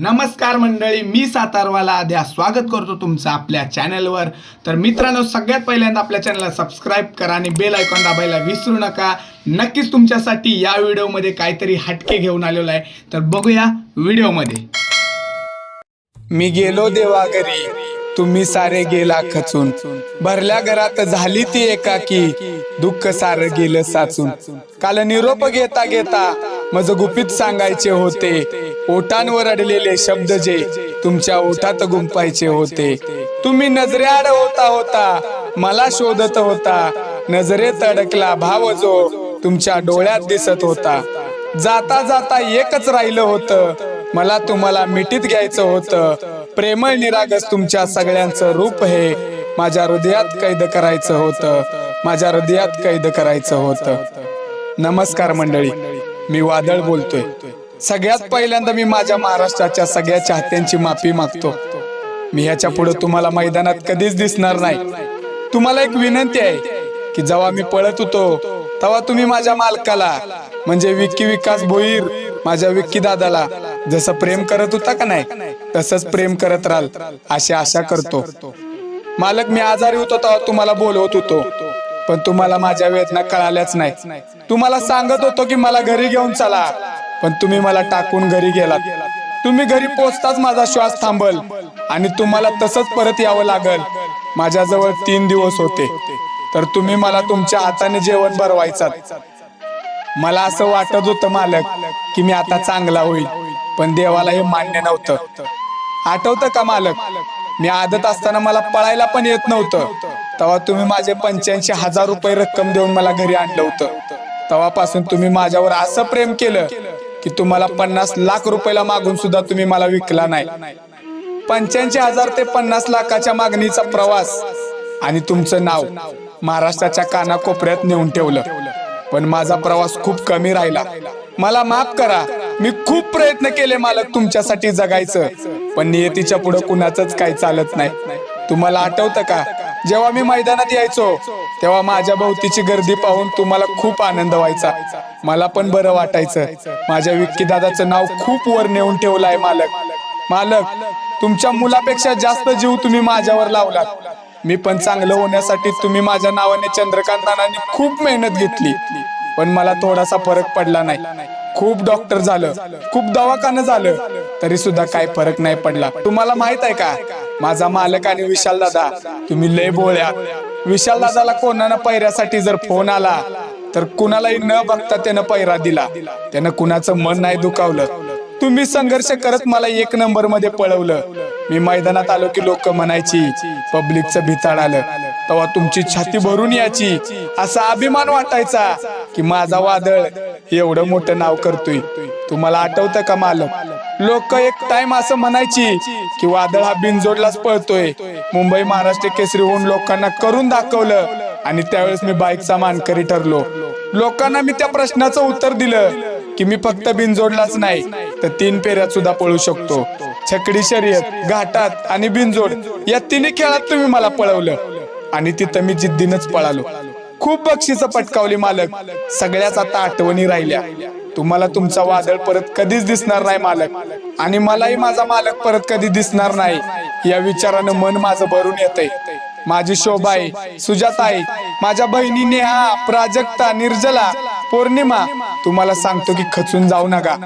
नमस्कार मंडळी मी सातारवाला. आद्या स्वागत करतो तुमचं आपल्या चॅनलवर. तर मित्रांनो सगळ्यात पहिल्यांदा आपल्या चॅनलला सबस्क्राईब करा आणि बेल आयकॉन दाबायला विसरू नका. नक्कीच तुमच्यासाठी या व्हिडिओमध्ये काहीतरी हटके घेऊन आलेलो आहे. तर बघूया व्हिडिओमध्ये. मी गेलो देवा घरी. तुम्ही सारे गेला खचून. भरल्या घरात झाली ती एकाकी. दुःख सारं गेलं साचून. काल निरोप घेता घेता मज गुपित सांगायचे होते ओटांवर अडलेले शब्द जे तुमच्या ओठात गुंपायचे होते. तुम्ही नजरेआड होता होता मला शोधत होता नजरेत अडकला भाव जो तुमच्या डोळ्यात दिसत होता. जाता जाता एकच राहिलं होतं मला तुम्हाला मिठीत घ्यायचं होतं. प्रेमळ निरागस तुमच्या सगळ्यांचं रूप हे माझ्या हृदयात कैद करायचं होतं माझ्या हृदयात कैद करायचं होतं. नमस्कार मंडळी. मी वादळ बोलतोय. सगळ्यात पहिल्यांदा मी माझ्या महाराष्ट्राच्या सगळ्या चाहत्यांची माफी मागतो. मी याच्यापुढे तुम्हाला मैदानात कधीच दिसणार नाही. तुम्हाला एक विनंती आहे की जेव्हा मी पळत होतो तेव्हा तुम्ही माझ्या मालकाला म्हणजे विक्की विकास भोईर माझ्या विक्की दादाला जसं प्रेम करत होता का नाही तसंच प्रेम करत राहाल अशी आशा करतो. मालक मी आजारी होतो तेव्हा तुम्हाला बोलवत होतो. पण तुम्हाला माझ्या वेदना कळाल्याच नाही. तुम्हाला सांगत होतो की मला घरी घेऊन चला. पण तुम्ही मला टाकून घरी गेलात. तुम्ही घरी पोचताच माझा श्वास थांबल आणि तुम्हाला तसंच परत यावं लागल. माझ्याजवळ तीन दिवस होते. तर तुम्ही मला तुमच्या हाताने जेवण भरवायचा मला असं वाटत होतं मालक की मी आता चांगला होईल. पण देवाला हे मान्य नव्हतं. आठवतं का मालक? मी आदत असताना मला पळायला पण येत नव्हतं. तेव्हा तुम्ही माझे पंच्याऐंशी हजार रुपये रक्कम देऊन मला घरी आणलं होतं. तेव्हापासून तुम्ही माझ्यावर असं प्रेम केलं की तुम्हाला पन्नास लाख रुपयाला मागून सुद्धा तुम्ही मला विकला नाही. पंच्याऐंशी हजार ते पन्नास लाखाच्या मागणीचा प्रवास आणि तुमचं नाव महाराष्ट्राच्या कानाकोपऱ्यात नेऊन ठेवलं. पण माझा प्रवास खूप कमी राहिला. मला माफ करा. मी खूप प्रयत्न केले मालक तुमच्यासाठी जगायचं. पण नियतीच्या पुढे कुणाचंच काही चालत नाही. तुम्हाला आठवतं का? जेव्हा मी मैदानात यायचो तेव्हा माझ्या भोवतीची गर्दी पाहून तुम्हाला खूप आनंद व्हायचा. मला पण बरं वाटायचं. माझ्या विक्की दादाचं नाव खूप वर नेऊन ठेवलं आहे मालक. मालक तुमच्या मुलापेक्षा जास्त जीव तुम्ही माझ्यावर लावलात. मी पण चांगलं होण्यासाठी तुम्ही माझ्या नावाने चंद्रकांतानाने खूप मेहनत घेतली. पण मला थोडासा फरक पडला नाही. खूप डॉक्टर झालं. खूप दवाखानं झालं. तरी सुद्धा काही फरक नाही पडला. तुम्हाला माहीत आहे का? माझा मालक आणि विशाल दादा तुम्ही लय बोळ्या विशाल दादाला कोणाला पैऱ्यासाठी जर फोन आला तर कुणालाही न बघता त्यानं पैरा दिला. त्यानं कुणाचं मन नाही दुखावलं. तुम्ही संघर्ष करत मला एक नंबरमध्ये पळवलं. मी मैदानात आलो की लोक म्हणायची पब्लिकचं भिताड आलं. तेव्हा तुमची छाती भरून याची असा अभिमान वाटायचा की माझा वादळ एवढं मोठं नाव करतोय. तुम्हाला आठवतं का मालक? लोक एक टाइम असं म्हणायची की वादळ हा बिनजोडलाच पळतोय. मुंबई महाराष्ट्र केसरी होऊन लोकांना करून दाखवलं आणि त्यावेळेस मी बाईकचा मानकरी ठरलो. लोकांना मी त्या प्रश्नाचं उत्तर दिलं की मी फक्त बिनजोडलाच नाही तर तीन पेऱ्यात सुद्धा पळू शकतो. छकडी शर्यत घाटात आणि बिनजोड या तिन्ही खेळात तुम्ही मला पळवलं आणि तिथं मी जिद्दीनच पळालो. खूप बक्षीस पटकावली मालक. सगळ्याच आता आठवणी राहिल्या. तुम्हाला तुमचा वादळ परत कधीच दिसणार नाही मालक. आणि मलाही माझा मालक परत कधी दिसणार नाही या विचारानं मन माझं भरून येतंय. माझी शोभा आहे सुजाता आहे माझ्या बहिणी नेहा प्राजक्ता निर्जला पौर्णिमा तुम्हाला सांगतो की खचून जाऊ नका.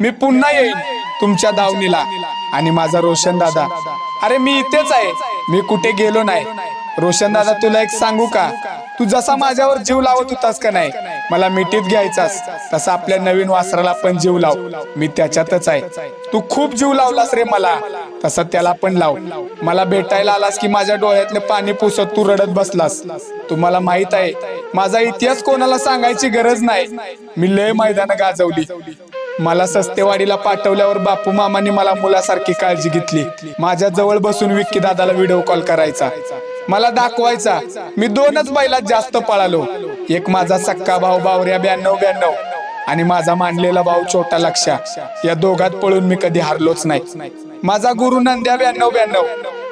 मी पुन्हा येईन तुमच्या दावणीला. आणि माझा रोशन दादा. अरे मी इथेच आहे. मी कुठे गेलो नाही. रोशन दादा तुला एक सांगू का? तू जसा माझ्यावर जीव लावत होतास का नाही? मला मिठीत घ्यायचास. तसा आपल्या नवीन वासराला पण जीव लाव. मी त्याच्यातच आहे. तू खूप जीव लावलास रे मला. तसा त्याला पण लाव. मला भेटायला आलास की माझ्या डोळ्यातले पाणी पुसत तू रडत बसलास. तुम्हाला माहीत आहे माझा इतिहास कोणाला सांगायची गरज नाही. मी लय मैदान गाजवली. मला सस्तेवाडीला पाठवल्यावर बापू मामाने मला मुलासारखी काळजी घेतली. माझ्या जवळ बसून विक्की दादाला व्हिडिओ कॉल करायचा. मला दाखवायचा. मी दोनच बैलात जास्त पळालो. एक माझा सक्का भाऊ बावऱ्या ब्याण्णव ब्याण्णव. आणि माझा मांडलेला भाऊ छोटा लक्षा. या दोघात पळून मी कधी हारलोच नाही. माझा गुरु नंद्या ब्याण्णव ब्याण्णव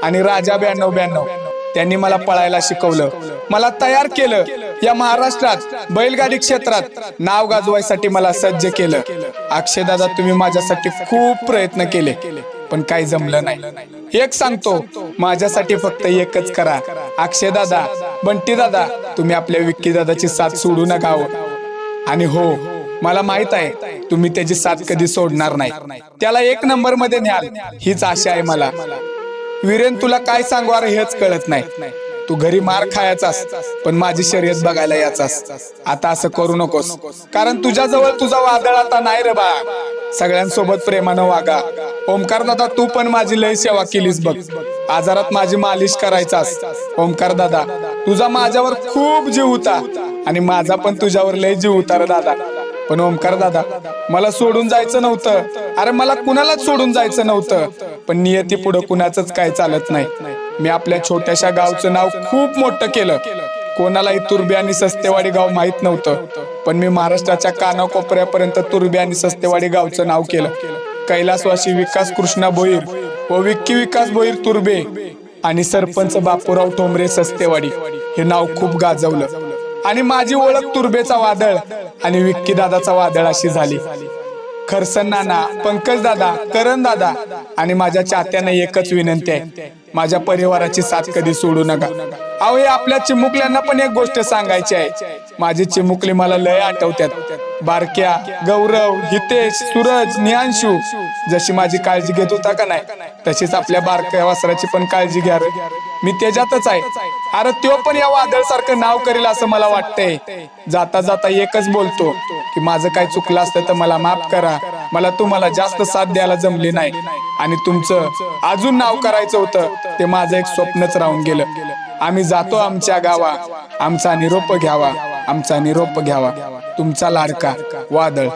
आणि राजा ब्याण्णव ब्याण्णव. त्यांनी मला पळायला शिकवलं. मला तयार केलं. या महाराष्ट्रात बैलगाडी क्षेत्रात नाव गाजवायसाठी मला सज्ज केलं. अक्षय दादा तुम्ही माझ्यासाठी खूप प्रयत्न केले पण काही जमलं नाही. एक सांगतो माझ्यासाठी फक्त एकच करा. अक्षय दादा बंटी दादा तुम्ही आपल्या विक्की दादाची साथ सोडू नका हो. आणि हो मला माहीत आहे तुम्ही त्याची साथ कधी सोडणार नाही. त्याला एक नंबरमध्ये न्याल हीच आशा आहे मला. वीरेन तुला काय सांगू? अरे हेच कळत नाही. तू घरी मार खायचास पण माझी शर्यत बघायला याचास. आता असं करू नकोस. कारण तुझ्या जवळ तुझा वादळ आता नाही रे बा. सगळ्यांसोबत प्रेमानं वागा. ओमकार दादा तू पण माझी लय सेवा केलीस बघ. आजारात माझी मालिश करायचास. ओमकार दादा तुझा माझ्यावर खूप जीव होता. आणि माझा पण तुझ्यावर लय जीव होता रे दादा. पण ओमकार दादा मला सोडून जायचं नव्हतं. अरे मला कुणालाच सोडून जायचं नव्हतं. पण नियती पुढे कुणाच काय चालत नाही. मी आपल्या छोट्याशा गावचं नाव खूप मोठं केलं. कोणालाही तुर्बे आणि सस्तेवाडी गाव माहीत नव्हतं. पण मी महाराष्ट्राच्या कानाकोपऱ्यापर्यंत तुर्बे आणि सस्तेवाडी गावचं नाव केलं. कैलासवासी विकास कृष्णा भोईर व विक्की विकास भोईर तुर्बे. आणि सरपंच बापूराव ठोंबरे सस्तेवाडी हे नाव खूप गाजवलं. आणि माझी ओळख तुर्बेचा वादळ आणि विक्की दादाचा वादळ अशी झाली. खरसन नाना पंकज दादा करण दादा आणि माझ्या चात्याने एकच विनंती आहे. माझ्या परिवाराची साथ कधी सोडू नका. अहो हे आपल्या चिमुकल्यांना पण एक गोष्ट सांगायची आहे. माझी चिमुकली मला लय आठवत्यात. बारक्या गौरव हितेश सूरज नियांशू जशी माझी काळजी घेत होता का नाही तशीच आपल्या बारक्या वासराची पण काळजी घ्या मी त्याच्यातच आहे. अरे तो पण या वादळ सारखं नाव करेल असं मला वाटतंय. जाता जाता एकच बोलतो की माझं काय चुकलं असतं तर मला माफ करा. मला तुम्हाला जास्त साथ द्यायला जमली नाही. आणि तुमचं अजून नाव करायचं होतं ते माझं एक स्वप्नच राहून गेलं. आम्ही जातो आमच्या गावा. आमचा निरोप घ्यावा. आमचा निरोप घ्यावा. तुमचा लाडका वादळ.